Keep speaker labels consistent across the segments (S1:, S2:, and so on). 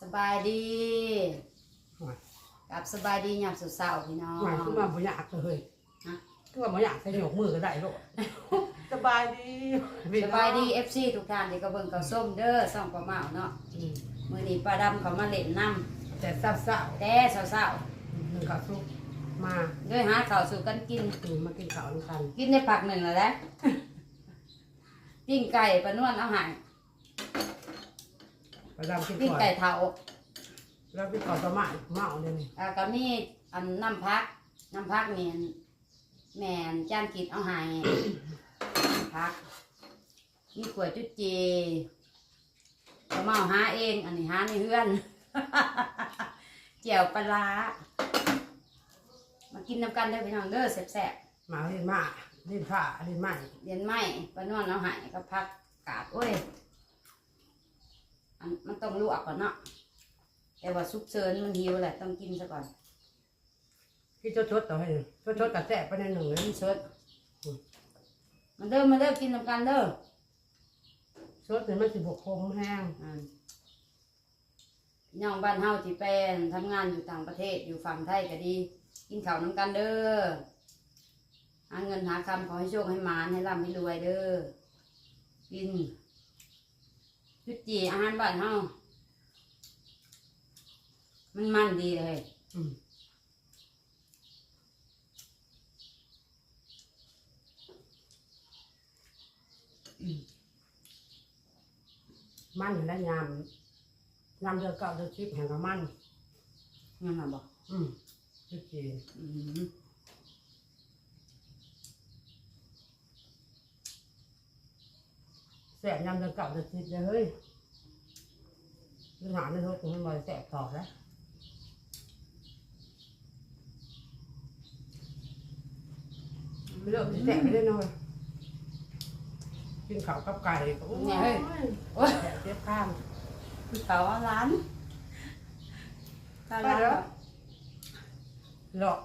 S1: สบายดี
S2: หน่อย
S1: กับสบายดียามสุดเสาร์พี่น้อง
S2: หน่อยคือว่าบ่อยากเลย
S1: ฮะ
S2: คือว่าบ่อยากใส่หยกมือก็ได้โลดสบายดี
S1: สบายดี FC ทุกท่านที่กระเบิ่งกระส้มเด้อส่องประเมาเนาะ
S2: อืม
S1: มื้อนี้ป้าดำเขามาเล่นน้
S2: แต่เศร้าำ
S1: แต่เช้า
S2: ๆหนึ่งข้าวซุปมา
S1: ๆด้วยหาข้าวสู่กันกิน
S2: ตื่นมากินข้าวด้วยกัน
S1: กินได้ผักหนึ่งแล้วแหละ ปิ้งไก่ปลานวลเอาใหาย
S2: ประดำกิน
S1: ปิ้ง
S2: ก่อน
S1: ไก่เถา
S2: แล้วกินข้าวต้มมาเมาเลยนี่
S1: อ่าก็มีอันน้ำพัก น้ำพักนี่แม่นจานกิดเอาใหาย พัก มีกล้วยจุดจีก็มาเอาหาเอง อันนี้หาในเฮือน เจียวปลาร้ามากินน้ำกันได้อพี่น้องเด้อแซ่บ
S2: มาเล่นมาเล่นผ้าเล่นไม้
S1: ๆเรียนไหมปลานวลเอาใหายก็พักกาดโอ้ย อันมันต้องลวกก่อนเนาะแต่ว่าซุปเซินมันหิวแหละต้องกินซะก่อน
S2: กินชดๆต่อให้ชดๆกับแซ่บไปในหนึ่งเลย
S1: กินสดมาเด้อมาเด้อกินน้ำกันเด้อ
S2: ชดเนี่ยมันสิบกคมแห้ง
S1: อ่าพี่น้องบ้านเฮาที่เป็นทำงานอยู่ต่างประเทศอยู่ฝั่งไทยก็ดี กินข้าวน้ำกันเด้อหาเงินหาคำขอให้โชคให้หมานให้ร่ำให้รวยเด้อกิน จุดจีอาหารบ้านเฮามันมันดีเลย
S2: อืมมันเห็นได้ยามยามเดือนเก้าเดือนสิบแห่งกับมัน
S1: งั้นน่ะบอก
S2: อืมจุดจีน
S1: อืม
S2: แสบยำจะเก่าจะติดเลยเฮ้ยปัญหาในรถมันบ่อยแสบต่อแล้วไม่เลิกแสบไม่ได้นอนกินข้าวกับไก่ก็โอ้ย
S1: โอ้ย
S2: แสบเจ็บข้าง
S1: เขาว่าร้านตา
S2: ไป
S1: ร้าน
S2: เด้อหลอก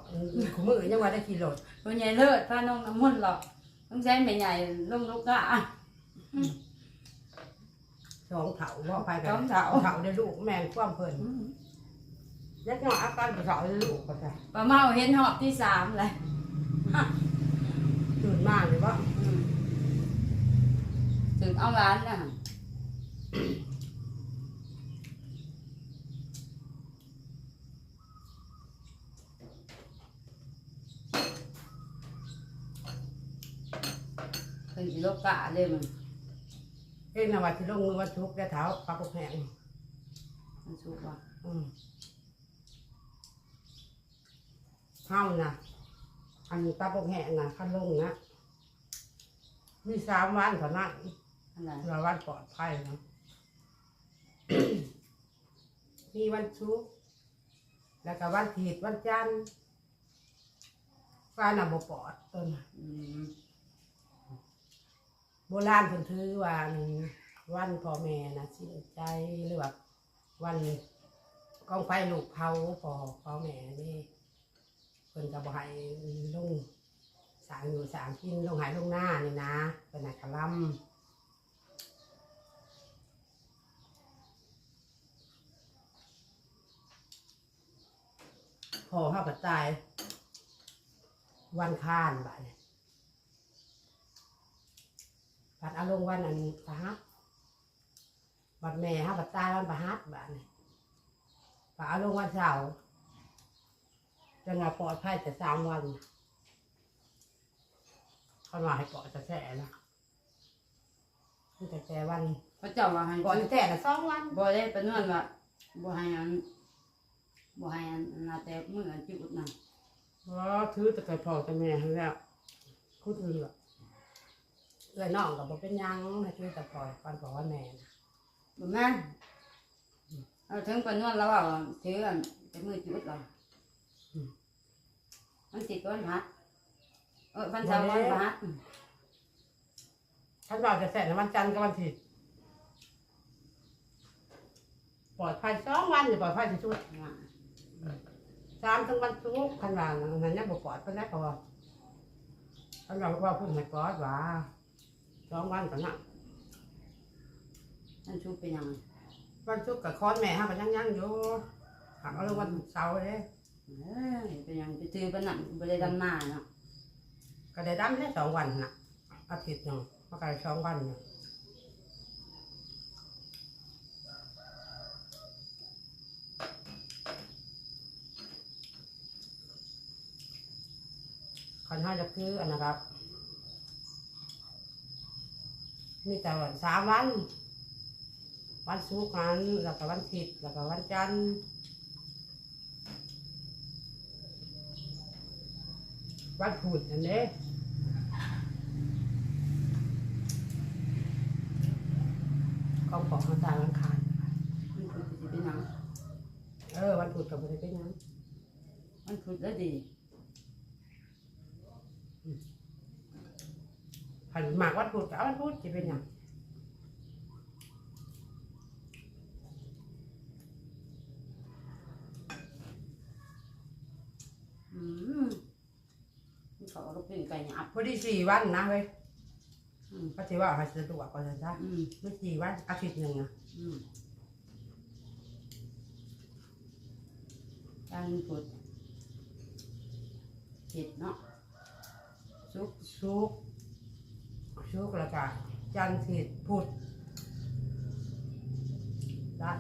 S2: ขมือยังว่าได้กี่โหลด
S1: ตัวใหญ่เลิศพาน้องน้ำมันหรอกต้องใช้แม่ใหญ่ลงลูกกะ
S2: สองเถาว่าไปกั
S1: สองเถา
S2: เถาได้ลูกแมงคว่ำเพลินยักษ์หน่อยอาการกระเถาได้ลูกก็ใช่
S1: ป้าเมาเห็นหอบที่สามเลย
S2: ตื่นมากเลยว่า
S1: อืมถึงเอาร้านนะเป็นสิโลกะเลยมัน
S2: เอ็งนะว่าที่ลงมือวันทุกข์ได้เท้าปลากระแพง
S1: มันสุกว่ะ
S2: อืมเท่านะอันปลากระแพงนะขั้นลงนะมีสามวันเท่านั้น
S1: อันไหน
S2: เราวันปลอดภัยนะ มีวันชุกร์แล้วก็วันถีดวันจันทร์ฟ้าน่ะบ่ปลอดต้นน่ะ
S1: อืม
S2: โบราณเพิ่นถือว่าวันพ่อแม่นะสิใจหรือว่าวันกองไฟลูกเผาพ่อพ่อแม่นี่เพิ่นก็บ่ให้ลงสางอยู่สางกินลงหายลงหน้านี่นะเป็นนักกะลำพ่อเฮาก็ตายวันค้านบัดนี้ บัดเอาลงวันอันประหัสบัดแม่ฮะบัดตายวันประหัสบัดนี่บัดเอาลงวันเสาร์จะงาปลอดภัยแต่สามวันเขามาให้เกาะจะแท้นะคือแต่แต่วัน
S1: พระเจ้าว่าให้
S2: เกาะจะแท้ละสองวัน
S1: บ่ได้เป็นนวลว่าบ่ให้อันบ่ให้อันนาแต่มืออันจุดนั่น
S2: อ๋อถือแต่ไก่พ่อแต่แม่ให้แล้วคุณอื่นละ เอื้อน้องกับบ่เป็นหยังให้ถือแต่พ่อปันพ่อว่าแม่นะ
S1: บ่แม่นเอาถึงป็นนวลแล้วว่าถืออันแต่มือจุดเรามันติดวันพัดเออวันเสาร์วันพัด
S2: ท่านบอกจะแสนวันจันทร์กับวันอาทิตย์ปลอดภัยสองวันอย่าปลอดภัยที่สุดสามถึงวันศุกร์ขันว่านั้นยังบ่ปลอดเป็นได้พอท่านบอกว่าพูดให้ปลอดว่า สองวันก็นะ
S1: ท่านชูเป็นยังไง
S2: วันศุกร์กับคอนแม่ห้าก็ยังยังอยู่หักเอาเลยวันเสาร์เลย
S1: เอ้ยเป็นหยังไปซื้อปานนั้นบ่ได้ดำหน้าเนาะ
S2: ก็ได้ดำได้สองวันน่ะอาทิตย์หนึ่งมากันสองวันเนี่ยคันห้าจะคืออันนะครับ มีแต่วันสามวันวันศุกร์นั้นแล้วก็วันอาทิตย์แล้วก็วันจันทร์วันพุธอันนี้ของของมาตางวันคาร
S1: มันคือสิเป็นหยัง
S2: เออวันพุธกับบริเป็นหยัง
S1: มันคือแล้วดี
S2: ผันหมากวันพุธกับวันพุธจะเป็นหยัง
S1: อืมมันเขาก็เป็นไก่หยาบ
S2: พอดีสี่วันนะเว้ย
S1: อืม
S2: ก็ถือว่าให้สะดวกกว่าจะได้
S1: อืม
S2: ไม่สี่วันอาทิตย์หนึ่งนะ
S1: อืมการพุดเห็ดเนาะซุก
S2: ชุก ชุกแล้วก็จันทร์ถิดพุธได้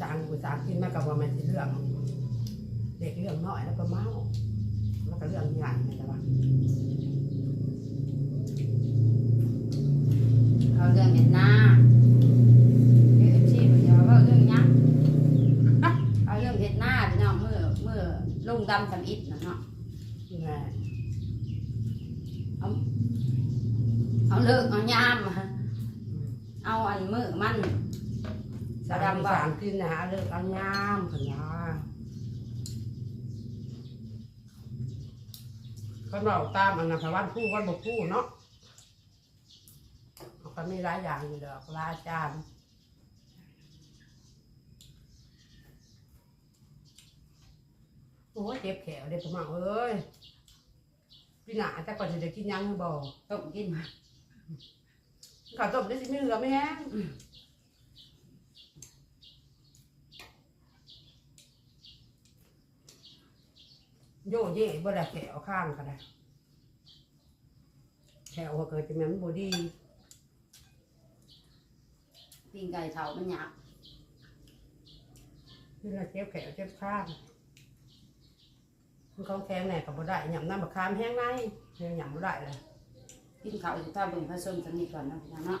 S2: สางกูสางกินมากับว่ามันสิเรื่อง เด็กเรื่องน้อยแล้วก็เมาแล้วก็เรื่องใหญ่นี่แหละว่า
S1: เอาเรื่องเห็ดหน้าเอฟซีมันจะว่าเรื่องหยังเอาเรื่องเห็ดหน้าพี่น้องเมื่อเมื่อลงดำทำอิฐนะเนาะ
S2: แม่
S1: เอาเอาเลิกเอายามมาเอาอันมือมัน
S2: สางกูสางกินนะฮะเรื่องเอายามขนยาเขาบอกตามอันนั้นค่ะวันผู้วันบกผู้เนาะเขาก็มีหลายอย่างอยู่ดอกหลายอาจารย์โอ้ยเจ็บแขวเด็กผมเอาเอ้ย พี่หนาแต่ก่อนจะได้กินยังบ่
S1: ต้มกิน
S2: ข้าวต้มได้สิไม่เหลือไม่แห้งโยเย่บ่ได้แขวข้างก็ได้แขวก็เกิดจากนั้นบ่ดี
S1: ปิ้งไก่เผามันหยาบ
S2: นี่ละเจ็บแขวเจ็บข้าง มันของแข็งแน่กับบ่ได้หยำน้ำบักคามแห้งในยังหยำบ่ได้เลย
S1: กินข้าวสิถ้าเบิ่งผสมสักนิดก่อนเนาะพี่น้องเนาะ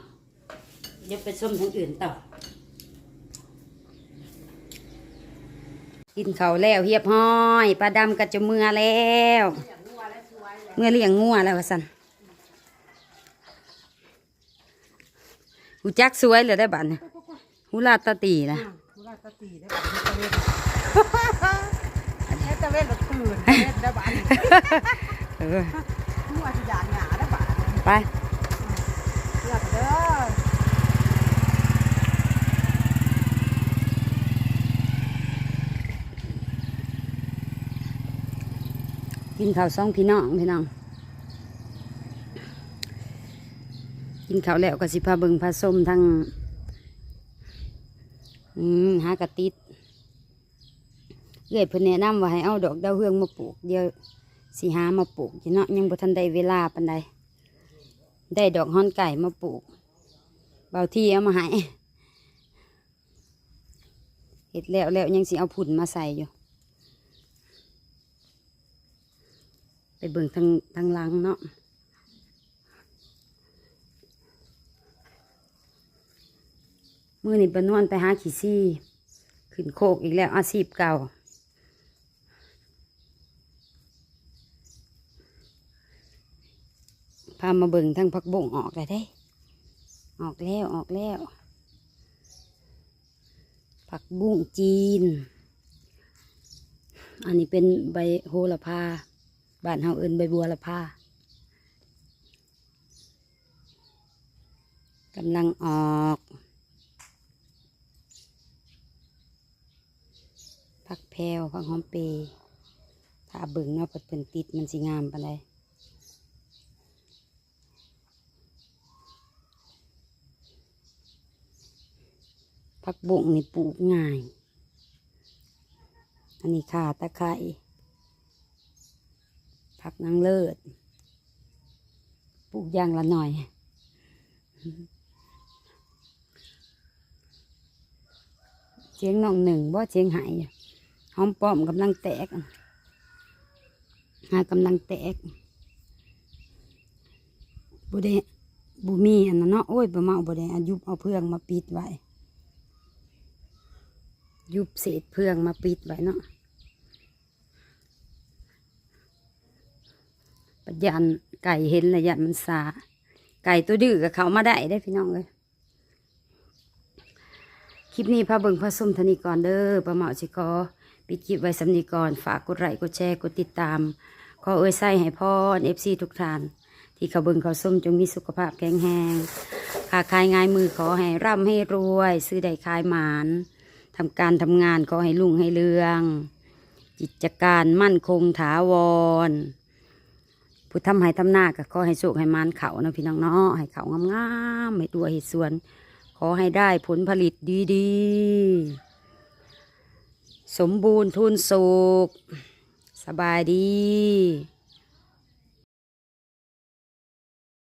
S1: เดี๋ยวไปส้มทางอื่นต่อ กินข้าวแล้วเฮียบห้อยปลาดำก็จะเมื่อแล้ว เมื่อเลี้ยงงัวแล้วว่าสันหูจักสวยเลยได้บัดเนี่ยหูลาดตาตีละ
S2: ผู้ราชตีได้บัดนี้ตะ เวนแค่ตะเวนรถตื่นตะเวนได้บัดนี้
S1: เออ
S2: ผู้อาจารย์หยาได้บัดนี้
S1: ไป
S2: เลือกเด้อ
S1: กินข้าวสองพี่น้องพี่น้อง กินข้าวแล้วก็สิพาเบิงพาส้มทั้งอืมหากระติด เอื้อยเพิ่นแนะนำว่าให้เอาดอกดาวเฮืองมาปลูกเดี๋ยวสิหามาปลูกจีเนาะยังบ่ทันได้เวลาปานใดได้ดอกฮ้อนไก่มาปลูก เบาที่เอามาให้เห็ดแล้วแล้วยังสิเอาผุ่นมาใส่อยู่ ไปเบิ่งทางทางลังเนาะมื่อนี่ปนวนไปหาขี้ซี่ ขึ้นโคกอีกแล้วอาชีพเก่า พามาเบิ่งทางผักบงออกเลยได้ ออกแล้วออกแล้ว ผักบุ้งจีน อันนี้เป็นใบโหระพา บ้านเฮาเอิ้นใบบัวละพากำลังออกผักแพรวผักหอมเปย์ถ้าเบิ่งเนาะพิ่นเพิ่นติดมันสิงามปานใด ผักบุ้งนี่ปลูกง่าย อันนี้ข่าตะไคร้ผักนางเลิศปลูกอย่างละหน่อยเสียงน้องหนึ่งบ่เสียงหายหอมป้อมกำลังแตกหากำลังแตกบุได้บุมีอันนั้นเนาะโอ้ยบ่มาเอาบุได้อายุเอาเพื่องมาปิดไว้ ยุบเศษเพื่องมาปิดไว้เนาะปัญญาไก่เห็นระยะมันสา ไก่ตัวดื้อกับเขามาได้ได้พี่น้องเลยคลิปนี้พาเบิงพาส้มเทานีก่อนเด้อประเมาสิกอปิดคลิปไว้สำนีก่อนฝากกดไลค์กดแชร์กดติดตาม ขอเอ่ยไส้ให้พ่อเอฟซีทุกท่าน ที่เขาเบิงเขาส้มจงมีสุขภาพแข็งแรงค้าขายง่ายมือขอให้ร่ำให้รวย ซื้อได้ขายหมาน ทำการทำงานขอให้ลุ่งให้เรืองกิจการมั่นคงถาวร ผู้ทำให้ทำหน้าก็ขอให้สุขให้มันเขานะพี่น้องเนาะให้เขางามๆให้ตัวให้สวน ขอให้ได้ผลผลิตดีๆ สมบูรณ์ทุนสุขสบายดี